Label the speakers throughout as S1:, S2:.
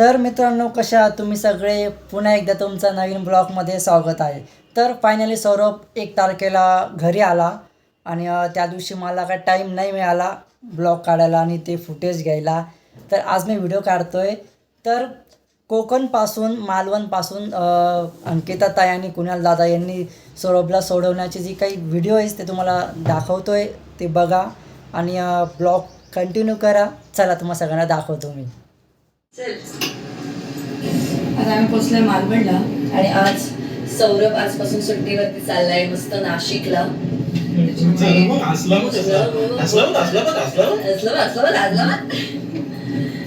S1: तर मित्रांनो कशा आहात तुम्ही सगळे पुन्हा एकदा तुमचं नवीन ब्लॉगमध्ये स्वागत आहे. तर फायनली सौरभ एक तारखेला घरी आला आणि त्या दिवशी मला काय टाईम नाही मिळाला ब्लॉग काढायला आणि ते फुटेज घ्यायला. तर आज मी व्हिडिओ काढतो आहे तर कोकणपासून मालवणपासून अंकिता ताई आणि कुणाल दादा यांनी सौरभला सोडवण्याची जी काही व्हिडिओ आहे ते तुम्हाला दाखवतो आहे ते बघा आणि ब्लॉग कंटिन्यू करा. चला तुम्हाला सगळ्यांना दाखवतो मी.
S2: चल. आम्ही पोचलोय मालवणला
S3: आणि आज सौरभ आजपासून सुट्टीवरती चाललाय मस्त नाशिकला.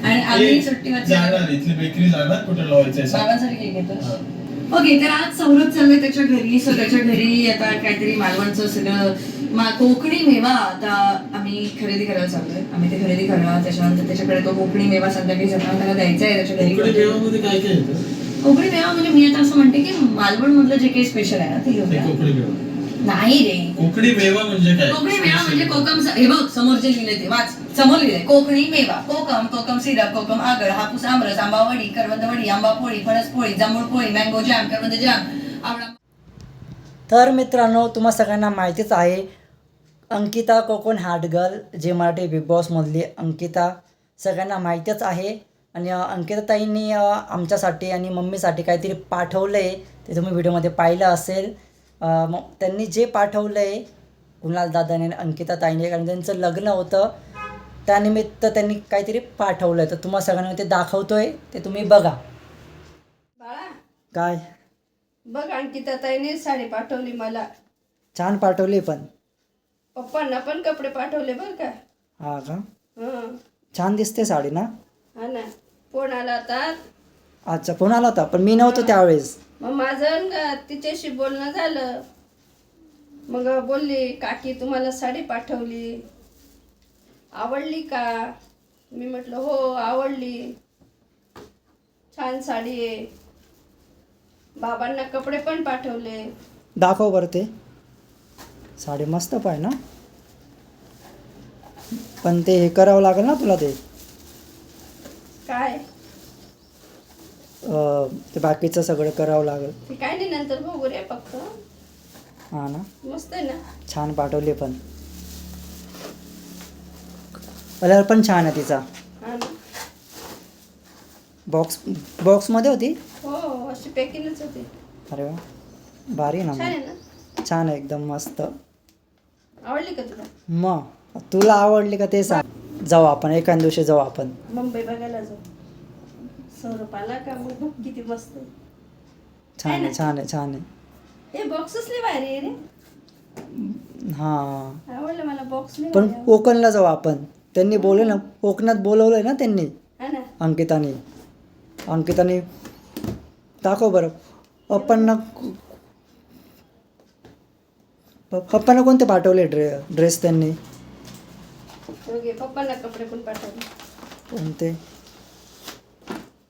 S2: आणि आम्ही
S4: ए,
S2: सुट्टीवर
S4: जाणार इथली बेकरी जाणार कुठे लावायचंय सांग.
S2: बाबांसाठी केक घेतो. ओके तर आज सौरभ चाललंय त्याच्या घरी सो त्याच्या घरी आता काहीतरी मालवणचं सगळं कोकणी मेवा आता आम्ही खरेदी करायला चाललोय. आम्ही ते खरेदी करणार त्याच्यानंतर त्याच्याकडे तो कोकणी मेवा संध्याकाळी जमा त्याला द्यायचा आहे त्याच्या घरी कोकणी मेवा म्हणजे मी आता असं म्हणते की मालवण मधलं जे काही स्पेशल आहे ना ते नाही रे.
S4: कोकणी मेवा म्हणजे काय?
S2: कोकणी मेवा म्हणजे कोकम हे बघ समोर जे लिहिले ते वाच. समोर लिहिले कोकणी मेवा. कोकम कोकम सिरप कोकम आगळ हापूस आमरस आंबा वडी करवंद वडी आंबा पोळी फणस पोळी जांभूळ पोळी मँगो जॅम करवंद जॅम. आवळा
S1: तर मित्रांनो तुम्हा सगळ्यांना माहितीच आहे अंकिता कोकण हाटगर्ल जे मराठी बिग बॉसमधली अंकिता सगळ्यांना माहितीच आहे. आणि अंकिताताईंनी आमच्यासाठी आणि मम्मीसाठी काहीतरी पाठवलं आहे ते तुम्ही व्हिडिओमध्ये पाहिलं असेल. मग त्यांनी जे पाठवलं आहे कुणाल दादाने आणि अंकिताताईने कारण त्यांचं लग्न होतं त्यानिमित्त त्यांनी काहीतरी पाठवलं आहे तर तुम्हाला सगळ्यांना ते दाखवतोय ते तुम्ही बघा.
S5: बाळा.
S1: काय?
S5: बघ अंकिता ताईने साडी पाठवली मला.
S1: छान पाठवली पण.
S5: पप्पांना पण कपडे पाठवले बरं का.
S1: हा का?
S5: हं.
S1: छान दिसते साडी ना?
S5: हा ना. फोन आला होता.
S1: अच्छा फोन आला होता पण मी नव्हतो त्यावेळेस.
S5: मग माझं ग- तिच्याशी बोलणं झालं. मग बोलली काकी तुम्हाला साडी पाठवली. आवडली का? मी म्हटलं हो आवडली. छान साडी आहे. बाबांना कपडे पण पाठवले.
S1: दाखव बरं ते. साडी मस्त पाय ना? पण ते हे करावं लागेल ना तुला ते.
S5: काय?
S1: अं, ते बाकीचं सगळं करावं लागेल.
S5: ते काय नाही नंतर बघू रे फक्त.
S1: हां ना?
S5: मस्त आहे ना?
S1: छान पाठवली पण. कलर पण छान आहे तिचा.
S5: हा ना?
S1: बॉक्स बॉक्समध्ये होती?
S5: हो अशी पॅकिंगच होती.
S1: अरे वा. भारी आहे ना
S5: छान आहे ना?
S1: छान आहे एकदम मस्त.
S5: आवडली का तुला?
S1: मग तुला आवडली का ते सांग. जाऊ आपण एखाद दिवशी जाऊ आपण.
S5: मुंबई बघायला जाऊ. सौरभ आला का मग बघ किती मस्त.
S1: छान आहे छान आहे छान आहे.
S5: हे भारी आहे रे.
S1: हां.
S5: आवडलं मला बॉक्स
S1: पण. कोकणला जाऊ आपण. त्यांनी बोलले ना कोकणात बोलवलंय ना त्यांनी?
S5: हा ना.
S1: अंकिताने. अंकिताने दाखव बरं. पप्पांना पप्पांना कोणते पाठवले ड्रे ड्रेस त्यांनी?
S5: पप्पांना कपडे पण पाठवले
S1: कोणते?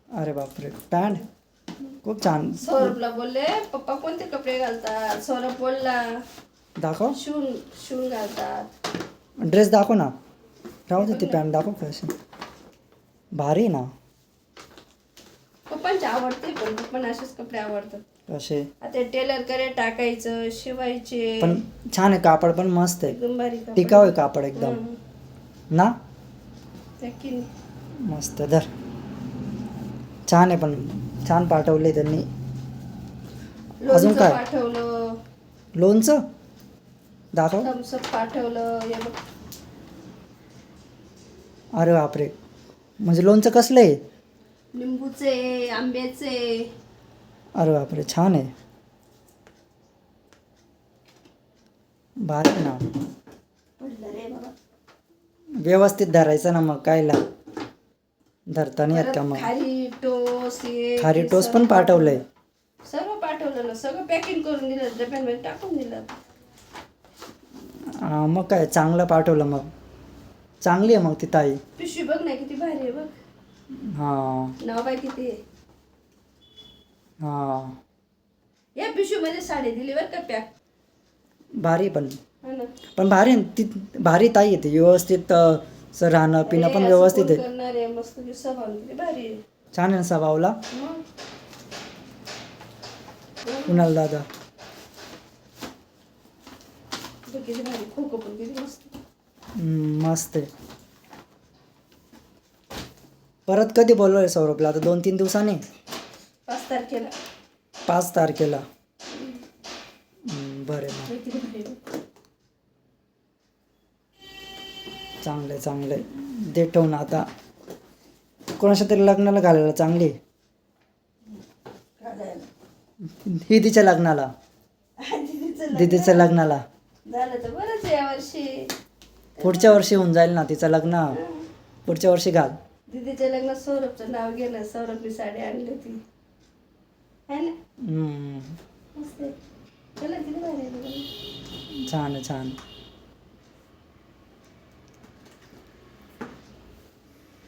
S1: अरे बापरे पॅन्ट? खूप छान.
S5: सौरभला बोलले पप्पा कोणते कपडे घालतात? सौरभ बोलला
S1: दाखव.
S5: शिवून शिवून घालतात.
S1: ड्रेस दाखव ना. राहू दे ती पॅन्ट दाखव कशी भारी ना.
S5: पप्पांचे आवडते पण पप्पांना असेच कपडे आवडतात.
S1: कसे?
S5: आता टेलर करे टाकायचं शिवायचे.
S1: पण छान आहे कापड पण मस्त आहे.
S5: एकदम भारी कपडे.
S1: टिकाऊ आहे कापड एकदम. ना? मस्त धर. छान आहे पण छान पाठवले त्यांनी. अजून काय?
S5: पाठवलं.
S1: लोणचं? दाखव.
S5: पाठवलं
S1: अरे बापरे. म्हणजे लोणचं कसलं आहे?
S5: लिंबूचे आंब्याचे
S1: अरे बापरे छान आहे. भारी ना.
S5: पडलं रे बाबा.
S1: व्यवस्थित धरायचं ना मग कायला? धरता नाही येत का मग
S5: खारी टोस हे
S1: खारी टोस पण पाठवलंय.
S5: सर्व पाठवलं ना सगळं पॅकिंग करून दिलं डब्यांमध्ये टाकून दिलं.
S1: हा, मग काय चांगलं पाठवलं मग. चांगली आहे मग ती ताई.
S5: पिशवी बघ ना किती भारी आहे बघ.
S1: हां.
S5: नाव बाय किती आहे?
S1: हां.
S5: या पिशवीमध्ये साडी दिली बरं का पॅक
S1: भारी पण. पण भारी ती भारी ताई येते व्यवस्थित असं राहणं पिणं पण व्यवस्थित आहे.
S5: करणारे मस्त स्वभाव किती भारी आहे.
S1: छान आहे ना स्वभावला?
S5: मग?
S1: कुणाल दादा?
S5: बघ किती भारी. खोकं पण किती मस्त
S1: हम्म, मस्त आहे. परत कधी बोलवलंय सौरभला? आता दोन तीन दिवसांनी.
S5: पाच तारखेला.
S1: पाच तारखेला. हम्म, बरं आहे मग.
S5: बघ किती भारी बघ.
S1: चांगलं आहे चांगलं आहे दे ठेवून आता. कोणाच्या तरी लग्नाला घालायला चांगली? तिच्या लग्नाला.
S5: दीदीचं लग्न
S1: दीदीच्या लग्नाला.
S5: झालं तर बरंच
S1: पुढच्या वर्षी होऊन जाईल ना तिचं लग्न. पुढच्या वर्षी घाल.
S5: दीदीच्या लग्नात सौरभचं नाव गेलं सौरभनी साडी आणली होती. है ना?
S1: हम्म,
S5: मस्त आहे. चला किती भारी आहे बघा.
S1: छान छान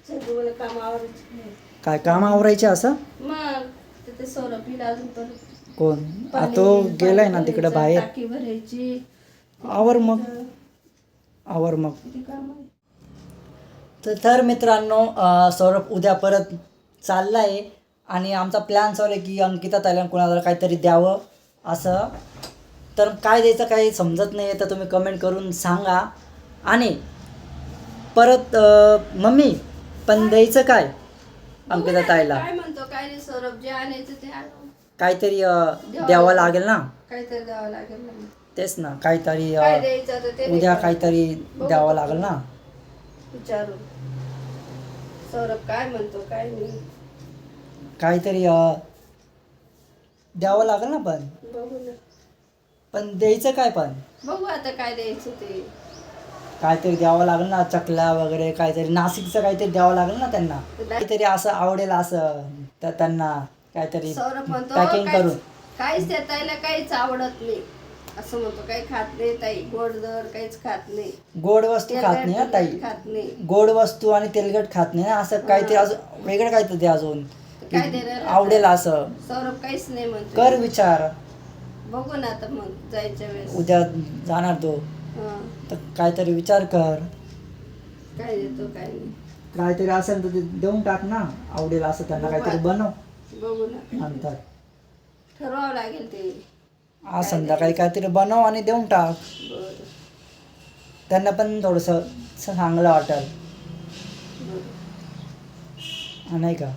S5: सगळं मला काम आवडायचं नाही.
S1: काय काम आवरायचे असं?
S5: मग अजून
S1: कोण? आ,
S5: पाणी-
S1: तो गेलाय ना
S5: पाणी
S1: तिकडे
S5: भरायचं,
S1: बाहेर.
S5: टाकी भरायची.
S1: आवर मग. आवर मग.
S5: किती काम आहे.
S1: तर तर मित्रांनो अं, सौरभ उद्या परत चालला आहे आणि आमचा प्लॅन चालू आहे की अंकिता ताईला कोणाला काहीतरी द्यावं असं. तर काय द्यायचं काही समजत नाही आहे तर तुम्ही कमेंट करून सांगा. आणि परत अं, मम्मी पण द्यायचं काय? अंकिता ताईला.
S5: काय म्हणतो काय नाही सौरभ जे आणायचं ते आणू.
S1: काहीतरी अं, द्यावं लागेल. ना?
S5: काहीतरी द्यावं लागेल
S1: तेच ना काहीतरी
S5: काय
S1: अं,
S5: द्यायचं आता ते नाही
S1: उद्या. काहीतरी द्यावं लागेल ना?
S5: विचारून सौरभ काय म्हणतो काय नाही.
S1: काहीतरी अं, द्यावं लागेल ना पण?
S5: बघू ना.
S1: पण द्यायचं काय पण?
S5: बघू आता काय द्यायचं ते.
S1: काहीतरी द्यावं लागेल ना चकल्या वगैरे काहीतरी नाशिकचं काहीतरी द्यावं लागेल ना त्यांना. काहीतरी असं आवडेल असं तर त्यांना काहीतरी
S5: सौरभ म्हणतो
S1: पॅकिंग करून.
S5: काहीच काहीच त्या ताईला काहीच आवडत नाही. असं म्हणतो काही खात नाही ताई. काहीच खात नाही.
S1: गोड वस्तू खात नाही ताई.
S5: खात नाही.
S1: गोड वस्तू आणि तेलकट खात नाही ना असं काहीतरी अजून वेगळं काहीतरी द्या अजून.
S5: काय देणार?
S1: आवडेल असं.
S5: सौरभ काहीच नाही म्हणतो
S1: कर विचार.
S5: बघू ना आता मग जायच्या वेळेस.
S1: उद्या जाणार तो. तर काहीतरी विचार कर.
S5: काय देतो काय नाही.
S1: काहीतरी असेल तर ते देऊन टाक ना. आवडेल असं त्यांना काहीतरी बनव.
S5: बघू ना.
S1: नंतर.
S5: ठरवावं लागेल ते.
S1: आज संध्याकाळी काहीतरी बनव आणि देऊन टाक.
S5: बरं.
S1: त्यांना पण थोडंसं चांगलं वाटेल.
S5: बरं.
S1: नाही का?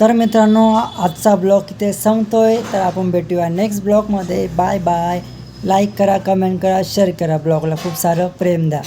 S1: तर मित्रांनो आजचा ब्लॉग इथे संपतोय. तर आपण भेटूया नेक्स्ट ब्लॉगमध्ये बाय बाय लाईक करा कमेंट करा शेअर करा ब्लॉगला. खूप सारं प्रेम द्या.